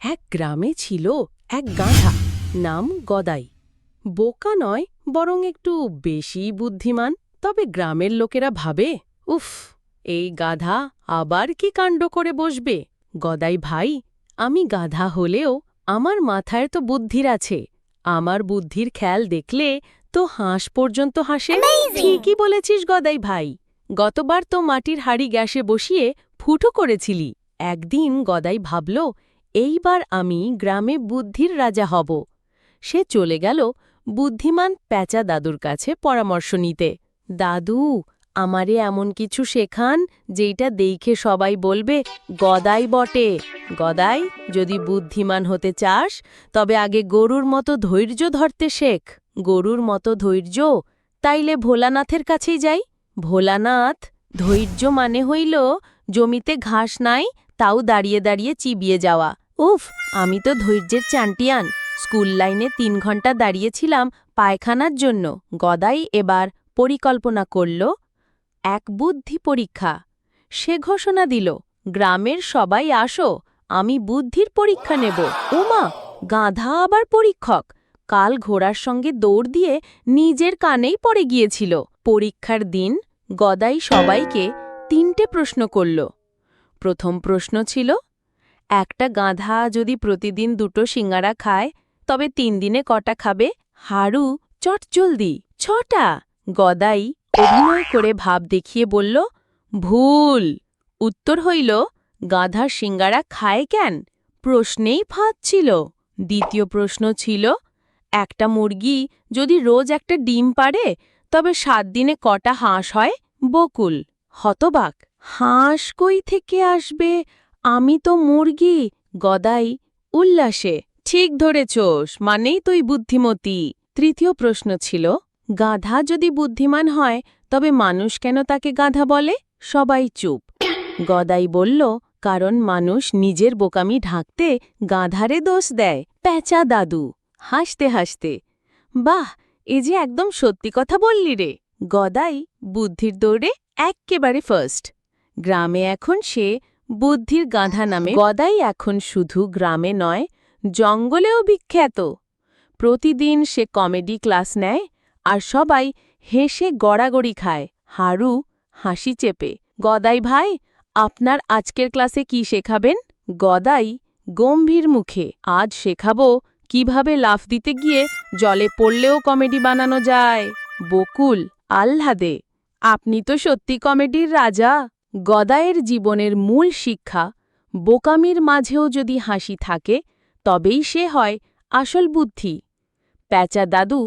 এক গ্রামে ছিল এক গাধা নাম গদাই। বোকা নয় বরং একটু বেশি বুদ্ধিমান তবে গ্রামের লোকেরা ভাবে উফ এই গাধা আবার কি কাণ্ড করে বসবে? গদাই ভাই আমি গাধা হলেও আমার মাথায় তো বুদ্ধির আছে। আমার বুদ্ধির খেয়াল দেখলে তো হাঁস পর্যন্ত হাসে। ঠিকই বলেছিস গদাই ভাই। গতবার তো মাটির হাড়ি গ্যাসে বসিয়ে ফুটো করেছিলি। একদিন গদাই ভাবল এইবার আমি গ্রামে বুদ্ধির রাজা হব। সে চলে গেল বুদ্ধিমান প্যাঁচা দাদুর কাছে পরামর্শ নিতে। দাদু, আমারে এমন কিছু শেখান যেইটা দেখে সবাই বলবে, গদাই বটে। গদাই, যদি বুদ্ধিমান হতে চাস, তবে আগে গরুর মতো ধৈর্য ধরতে শেখ। গরুর মতো ধৈর্য, তাইলে ভোলানাথের কাছেই যাই। ভোলানাথ, ধৈর্য মানে হইল জমিতে ঘাস নাই তাও দাঁড়িয়ে দাঁড়িয়ে চিবিয়ে যাওয়া। উফ, আমি তো ধৈর্যের চ্যাম্পিয়ন। স্কুল লাইনে তিন ঘণ্টা দাঁড়িয়েছিলাম পায়খানার জন্য। গদাই এবার পরিকল্পনা করল, এক বুদ্ধি পরীক্ষা। সে ঘোষণা দিল, গ্রামের সবাই আসো, আমি বুদ্ধির পরীক্ষা নেব। উমা, গাধা আবার পরীক্ষক। কাল ঘোড়ার সঙ্গে দৌড় দিয়ে নিজের কানেই পড়ে গিয়েছিল। পরীক্ষার দিন গদাই সবাইকে তিনটে প্রশ্ন করল প্রথম প্রশ্ন ছিল, একটা গাধা যদি প্রতিদিন দুটো সিঙ্গারা খায়, তবে তিন দিনে কটা খাবে? হাড়ু চটজলদি। ছটা? গদাই অভিনয় করে ভাব দেখিয়ে বলল, ভুল। উত্তর হইল, গাধা সিঙ্গারা খায় কেন? প্রশ্নেই ফাঁদ ছিল। দ্বিতীয় প্রশ্ন ছিল, একটা মুরগি যদি রোজ একটা ডিম পারে তবে সাত দিনে কটা হাঁস হয়? বকুল। হতবাক। হাঁস কই থেকে আসবে? আমি তো মুরগি, গদাই, উল্লাসে। ঠিক ধরেছোস, মানেই তুই বুদ্ধিমতী। তৃতীয় প্রশ্ন ছিল, গাধা যদি বুদ্ধিমান হয়, তবে মানুষ কেন তাকে গাধা বলে? সবাই চুপ। গদাই বলল, কারণ মানুষ নিজের বোকামি ঢাকতে গাধারে দোষ দেয়। প্যাঁচা দাদু, হাসতে হাসতে, বাহ, এ যে একদম সত্যি কথা বললি রে। গদাই বুদ্ধির দৌড়ে এক্কেবারে ফার্স্ট গ্রামে এখন সে বুদ্ধির গাধা নামে। গদাই এখন শুধু গ্রামে নয়, জঙ্গলেও বিখ্যাত। প্রতিদিন সে কমেডি ক্লাস নেয় আর সবাই হেসে গড়াগড়ি খায় হারু হাসি চেপে। গদাই, ভাই, আপনার আজকের ক্লাসে কি শেখাবেন? গদাই গম্ভীর মুখে, আজ শেখাবো কীভাবে লাফ দিতে গিয়ে জলে পড়লেও কমেডি বানানো যায়। বকুল, আহ্লাদে, আপনি তো সত্যি কমেডির রাজা। গদায়ের জীবনের মূল শিক্ষা, বোকামির মাঝেও যদি হাসি থাকে, তবেই সে হয় আসল বুদ্ধি। প্যাচা দাদু,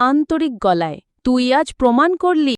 আন্তরিক গলায়, তুই আজ প্রমাণ করলি